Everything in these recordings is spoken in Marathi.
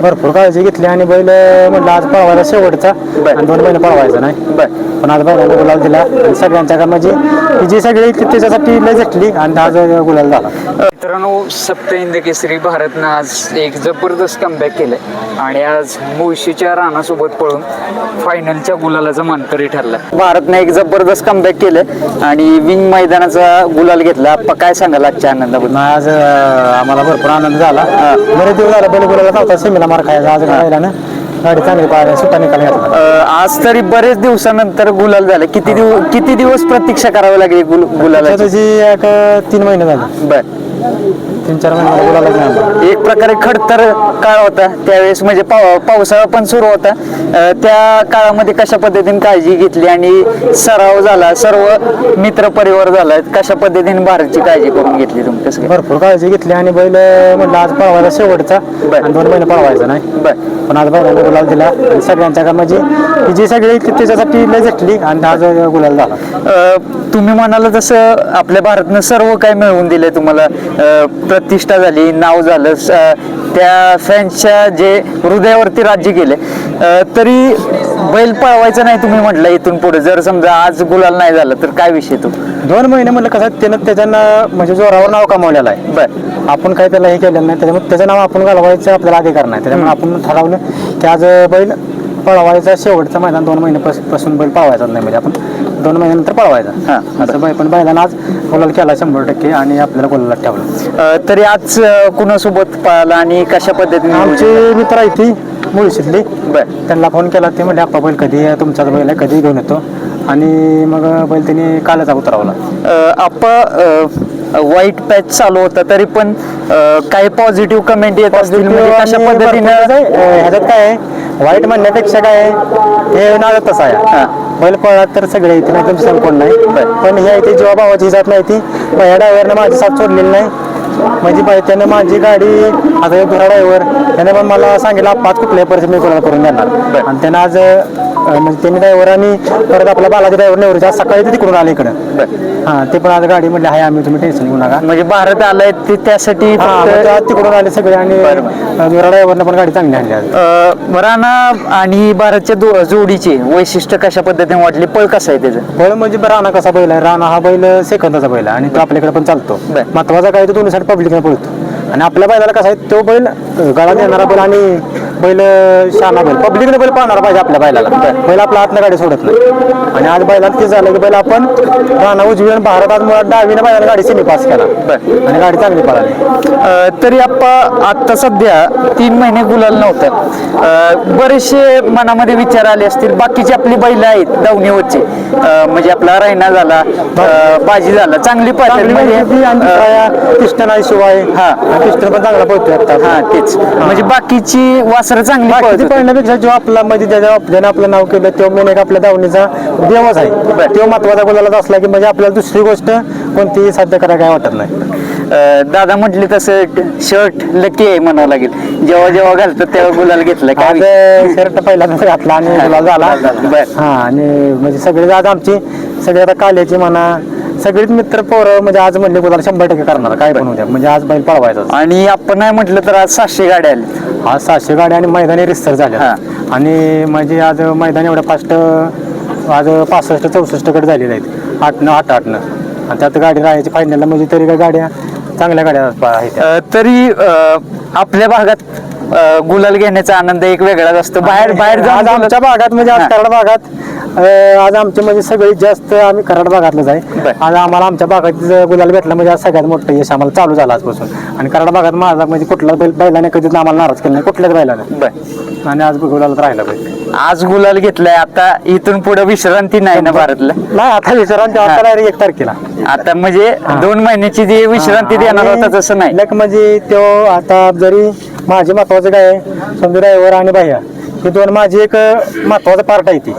भरपूर काळजी घेतली आणि बैल म्हटलं आज पळवायला शेवटचा. आणि दोन महिने पळवायचा नाही बर पण आज गुलाल दिला आणि सगळ्यांच्या का म्हणजे ही जी सगळी ती त्याच्यासाठी लय झटली आणि आज गुलाल झाला. मित्रांनो सप्तहिंद केसरी भारतनं आज एक जबरदस्त कमबॅक केलंय. आणि आज मुळशीच्या राणासोबत पळून फायनलच्या गुलालाचा मानकरी ठरला. भारतनं एक जबरदस्त कमबॅक केलं आणि विंग मैदानाचा गुलाल घेतला. आप्पा काय सांगाल आजच्या आनंदाबद्दल? आज आम्हाला भरपूर आनंद झाला. बरेच दिवस झाला बैल गुलाला नव्हता. सेमीला मार खायचा आज गाडीला ना. गाडी चांगली पाहिजे सुट्टा निकाल घेतला अं, आज तरी बरेच दिवसानंतर गुलाल झाले. किती दिवस किती दिवस प्रतीक्षा करावी लागली गुल- त्याची एक तीन महिने झाले. बर. तीन चार महिने नाही आला. एक प्रकारे खडतर काळ होता. त्यावेळेस म्हणजे पाव पावसाळा पण सुरू होता. अं, त्या काळामध्ये कशा पद्धतीने काळजी घेतली आणि सराव झाला? सर्व मित्र परिवार झाला. कशा पद्धतीने भारतची काळजी करून घेतली तुम्ही कसं काय? भरपूर काळजी घेतली आणि बैल अं, म्हटलं आज पळवायचा शेवटचा. बर. आणि दोन महिने पळवायचा नाही. बर. पण आज बैलाला गुलाल दिला. आणि सगळ्यांच्या का म्हणजे ही जी सगळी त्याच्यासाठी लय झटली आणि आज गुलाल झाला. तुम्ही म्हणाला तसं आपल्या भारतनं सर्व काय मिळवून दिले तुम्हाला. प्रतिष्ठा झाली नाव झालं स- त्या फॅन्सच्या जे हृदयावरती राज्य केले तरी बैल पळवायचा नाही तुम्ही म्हटलं इथून पुढे. जर समजा आज गुलाल नाही झाला तर काय विषय तो? दोन महिने म्हणलं कसं त्यानं त्याच्यानं म्हणजे जोरावर नाव कमावलेलं आहे. बर. आपण काही त्याला हे केलेलं नाही त्याच्यामुळे त्याचं नाव आपण घालवायचं आपल्याला अधिकार नाही. त्याच्यामुळे आपण ठरवलं की आज बैल पळवायचा शेवटचा मैदान दोन महिने पास- पासून बैल पळवायचा नाही. म्हणजे आपण दोन महिन्यानंतर पळवायचा. हां, असं बैल पण बैलानं आज गुलाल केला शंभर टक्के आणि आपल्याला गुलाला ठेवलं. तरी आज कुणासोबत पळाला आणि कशा पद्धतीने आमचे मित्र आहे ती. मुळशीतली बर. त्यांना फोन केला ते म्हणजे आप्पा बैल कधी आहे? तुमचाच बैल आहे कधी घेऊन येतो? आणि मग बैल त्यांनी कालच उतरवला. आपण वाईट पॅच चालू होता तरी पण अं, काही पॉझिटिव्ह कमेंट येत असतील? म्हणजे कशा आणि पद्धतीनं? भरपूर कसं आहे, ह्याच्यात काय आहे? वाईट म्हणण्यापेक्षा काय आहे? हे नाव तसं आहे. बैल पळात तर सगळे येते नाही तुमचं कोण नाही. पण हे आहे ते जेव्हा भावाची जात नाही ती या ड्रायव्हरनं माझी साथ सोडलेली नाही. म्हणजे बाई त्यानं माझी गाडी आता एक दुसरा ड्रायव्हर त्याने पण मला सांगितलं पाच कुठल्याही परिस्थिती मी कोणाला करून देणार. आणि त्यानं आज म्हणजे त्यांनी ड्रायव्हर आणि परत आपला बालाजी ड्रायव्हर नेवरीचा सकाळी ते तिकडून आले इकडं. हां ते पण आज गाडी म्हटली आहे आम्ही तुम्ही टेन्शन घेऊ नका. म्हणजे भारत आलाय ते त्यासाठी हा मग फक्त ते आज तिकडून आले सगळे आणि ड्रायव्हरनं पण गाडी चांगली आणली आज. अं, राणा आणि भारतच्या दो- जोडीचे वैशिष्ट्य कशा पद्धतीने वाटले? पळ कसं आहे त्याचं? बैल म्हणजे बरं राणा कसा बैल आहे? राणा हा बैल सेकंदाचा बैल आहे आणि तो आपल्याकडे पण चालतो. बर. महत्त्वाचा काय तो दोन्ही साईड पब्लिकने पळतो. आणि आपल्या बैलाला कसा आहे तो बैल अं, गळा देणारा बैल आणि बैल शहाणा बैल. पब्लिकने बैल पाहणार पाहिजे आपल्या बैलाला. बैल आपल्या हातनं गाडी सोडत नाही. आणि आज बैलात ते झालं की बैल आपण राणा उजवी आणि भारत आज मुळात डावीने बैलाला गाडी सेमी पास केला. आणि गाडी चांगली पळाली. तरी आप्पा आता सध्या तीन महिने गुलाल नव्हतं. बरेचसे मनामध्ये विचार आले असतील बाकीची आपली बैल आहेत दावणीवरची. म्हणजे आपला रायना झाला बाजी झाला. चांगली पाहिजे म्हणजे. म्हणजे कृष्ण नाही शिवाय हा. कृष्ण पण चांगला पळतोय आता. हा तेच. म्हणजे बाकीची वासरं चांगली पळत. बाकीचे होती. पळण्यापेक्षा जो आपला म्हणजे ज्याच्या ज्याने आपलं नाव केलं तो मेन एक आपल्या दावणीचा देवच आहे. तो महत्त्वाचा बोलायला असला की म्हणजे आपल्याला दुसरी गोष्ट कोणतीही साध्य करायला काय वाटत नाही. अं, दादा म्हटले तसं शर्ट लकी आहे म्हणावं लागेल. जेव्हा जेव्हा घालतात तेव्हा गुलाल घेतलं आज काय शर्ट पहिल्यांदा घातला आणि गुलाल झाला. बर. हा आणि म्हणजे सगळे आज आमची सगळे आता काल्याची म्हणा सगळेच मित्र पोरं म्हणजे आज म्हणले गुलाल शंभर टक्के करणार. काय पण म्हणजे आज बैल पळवायचा आणि आपण नाही म्हटलं तर आज सातशे गाड्या आल्या आज सहाशे गाड्या आणि मैदानी रिस्तर झाल्या. हा. आणि म्हणजे आज मैदान एवढं फास्ट आज पासष्ट चौसष्टकडे झालेले आहेत. आठनं आठ आठनं. आणि त्यात गाडी राहायची फायनलला म्हणजे तरी काय गाड्या चांगल्या गाड्या आहेत तरी आपल्या भागात अं, गुलाल घेण्याचा आनंद एक वेगळाच असतो. बाहेर बाहेर आज जाऊन आमच्या भागात म्हणजे आज हा. कराड भागात अं, आज आमचे म्हणजे सगळीत जास्त आम्ही कराड भागातलंच आहे. बर. आज आम्हाला आमच्या भागात जर गुलाल भेटला म्हणजे आज सगळ्यात मोठं यश आम्हाला चालू झालं आजपासून. आणि कराड भागात माझा म्हणजे कुठला बैल बैलाने कधीच आम्हाला नाराज केलं नाही कुठल्याच बैलाने. बर. आणि आज गुलालात राहिला पाहिजे आज गुलाल घेतलाय आता इथून पुढे विश्रांती नाही ना भारतला? नाही आता विचारा ते आता एक तारखेला. आता म्हणजे दोन महिन्याची जी विश्रांती देणार होता तसं नाही. लक म्हणजे तो आता जरी माझे महत्वाचं काय आहे समजा ड्रायव्हर आणि बाह्या. हे दोन माझी एक महत्वाचं पार्ट आहे ती.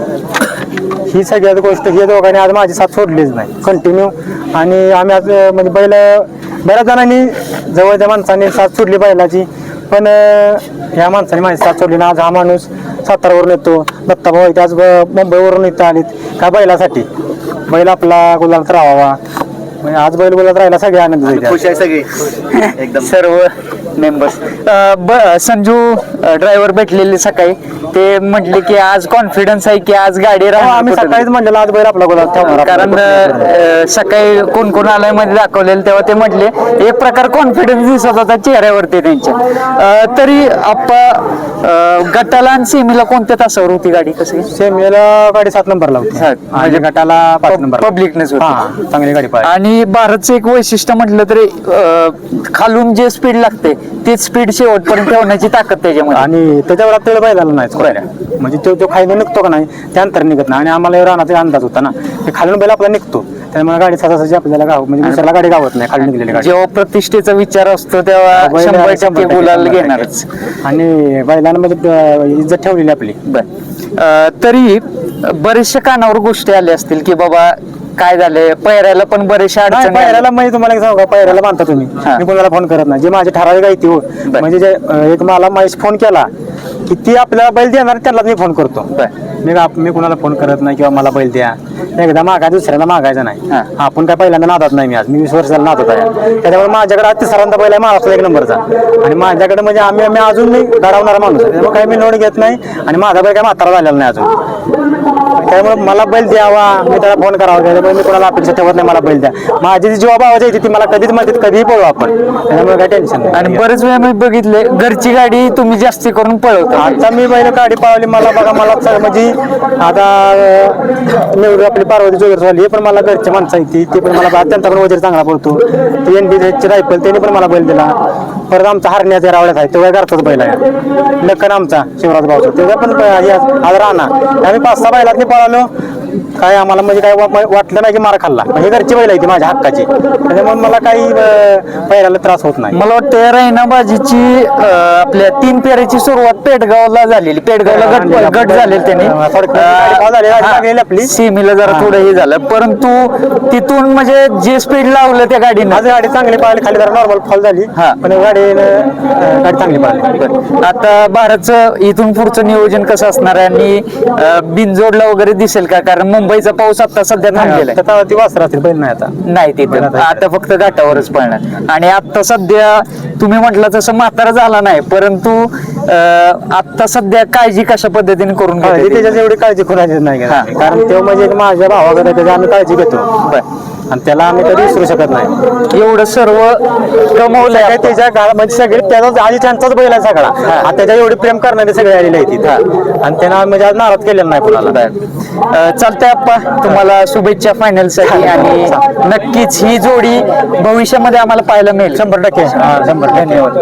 ही सगळ्यात गोष्ट ही दोघांनी आज माझी साथ सोडलीच नाही. कंटिन्यू आणि आम्ही आज म्हणजे बैल बऱ्याच जणांनी जवळच्या माणसांनी साथ सोडली बैलाची. पण ह्या माणसाने माझी साथ सोडली ना आज हा माणूस सातारावरून येतो. दत्ताभाऊ इथे आज ब- मुंबईवरून इथं आलीत. का बैलासाठी? बैल आपला गुलाबात राहावा. म्हणजे आज बैल गुलाबात राहिला सगळे आनंद खुश आहे सगळी. एकदम. सर्व मेंबर्स संजू ड्रायव्हर भेटलेले सकाळी. ते म्हटले की आज कॉन्फिडन्स आहे की आज गाडी हो, राहणार आम्ही कुठं. सकाळीच म्हणलेलं आज बैल आपला गोलात ठेवणार. कारण अ, सकाळी कोण कोण आलायमध्ये दाखवलेलं तेव्हा ते म्हटले एक प्रकार कॉन्फिडन्स दिसत होता चेहऱ्यावरती त्यांच्या. अ, तरी आप्पा अ, गटाला आणि सेमीला कोणत्या तासावर होती गाडी कशी? सेमीला गाडी सात नंबरला होती. आणि गटाला पाच नंबर पब्लिकनेच होती. हा चांगली गाडी पाहिजे आणि भारतचं एक वैशिष्ट्य म्हटलं तरी अ, खालून जे स्पीड लागते तेच स्पीड शेवटपर्यंत ठेवण्याची ताकद त्याच्यामध्ये. आणि त्याच्यावर आपल्याला बैलाला नाही खोऱ्या म्हणजे तो जो खायला निघतो का नाही त्या अंतर निघत नाही. आणि आम्हाला राहण्याचा अंदाज होता ना. की खालून बैल आपला निघतो. त्यामुळे गाडी सहजासहजी आपल्याला गाव म्हणजे दुसऱ्याला गाडी गावत नाही खाली निघलेली गाडी. जेव्हा प्रतिष्ठेचा विचार असतो तेव्हा बैल शंभर शंभर टक्के टक्के गुलाल शंभर टक्के. घेणारच. आणि बैलांना म्हणजे इज्जत ठेवलेली आपली. बर. तरी बरेचशा कानावर गोष्टी आल्या असतील की बाबा काय झालंय? पैऱ्याला पण बरेचशा नाही अडचणी आल्या. पायऱ्याला म्हणजे तुम्हाला एक सांगू का? पायऱ्याला मानता तुम्ही. हा. मी कोणाला फोन करत नाही. जे माझे ठराविक आहे ती हो. बर. म्हणजे जे अं, एक मला महेश फोन केला की ती आपल्याला बैल देणार त्याला मी फोन करतो. बर. मी आप- मी कोणाला फोन करत नाही किंवा मला बैल द्या. एकदा मागा दुसऱ्यांदा मागायचा नाही. हा. आपण काय पहिल्यांदा नादात नाही मी आज. मी वीस वर्षाला नादात आहे. त्याच्यामुळे माझ्याकडे आज तिसऱ्यांदा पहिला महाराष्ट्र एक नंबरचा. आणि माझ्याकडे म्हणजे आम्ही आम्ही अजून मी घडवणारा माणूस आहे. त्यामुळे काही मी नोड घेत नाही आणि माझा बैल काय म्हातारा झालेला नाही अजून. त्यामुळे मला बैल द्यावा. मी त्याला फोन करावा त्याच्यामुळे मी कोणाला अपेक्षा ठेवत नाही मला बैल द्या. माझी जी जीवा भावाची आहे ती मला कधीच म्हणतात कधीही पळू आपण. त्याच्यामुळे काय टेन्शन नाही. आणि बरेच वेळा मी बघितले घरची गाडी तुम्ही जास्ती करून पळवता. आता मी बैल गाडी पळवली मला बघा मला म्हणजे आता निवडून आपली पार्वती जोगर झाली हे पण मला घरचे माणसं आहेत ती. पण मला बा- त्यांचा पण वजीर चांगला पडतो ती एन ची रायफल त्याने पण मला बैल दिला. परत आमचा हरण्याचा रावड्यात आहे तो काय करतोच बैल आहे. लखन आमचा शिवराज भाऊचा. त्याचा पण ब- आज राहणार आम्ही पाच सहा बैलात पळालो काय आम्हाला म्हणजे काय वा- वाटलं नाही की मार खाल्ला. हे घरची बैल आहे ती माझ्या हक्काची. त्याच्यामुळे मला काही बैलाला त्रास होत नाही. मला वाटतं रायना बाजीची अ, आपल्या तीन पेऱ्याची सुरुवात पेडगावला झालेली. पेडगावला गट गट झालेले त्यांनी. हा, थोडक्यात गाडी पाव झाली, गाडी लागलेली आपली. सीमीला जरा थोडं हे झालं. परंतु तिथून म्हणजे जे स्पीड लावलं त्या गाडीनं. आज गाडी चांगली पळाली खाली जरा नॉर्मल फॉल झाली. हा. पण गाडी गाडी चांगली पळाली. आता भारतचं इथून पुढचं नियोजन कसं असणार आहे? आणि अ, बिनजोडला वगैरे दिसेल का? कारण मुंबईचा पाऊस आता सध्या थांबलेला आहे आता ती वासर असतील बैल नाही आता नाही तिथं. आता फक्त घाटावरच पळणार आणि आता सध्या तुम्ही म्हटलं तसं म्हातारा झाला नाही परंतु आता सध्या काळजी कशा पद्धतीने करून? त्याच्यात एवढी काळजी कोणाचीच नाही. कारण तो म्हणजे माझ्या भावाकडे आम्ही काळजी घेतो. आणि त्याला आम्ही कधी विसरू शकत नाही. एवढं सर्व कमवलंय काय. त्याच्या काळात म्हणजे सगळे त्याचा आधी त्यांचाच बैल आहे सगळा. आणि त्याच्या एवढी प्रेम करणारे सगळे आलेले आहेत तिथं. आणि त्यांना म्हणजे आज नाराज केलेला नाही कोणाला. चालतंय आप्पा. तुम्हाला शुभेच्छा फायनलसाठी आणि नक्कीच ही जोडी भविष्यामध्ये आम्हाला पाहायला मिळेल. शंभर टक्के. शंभर धन्यवाद.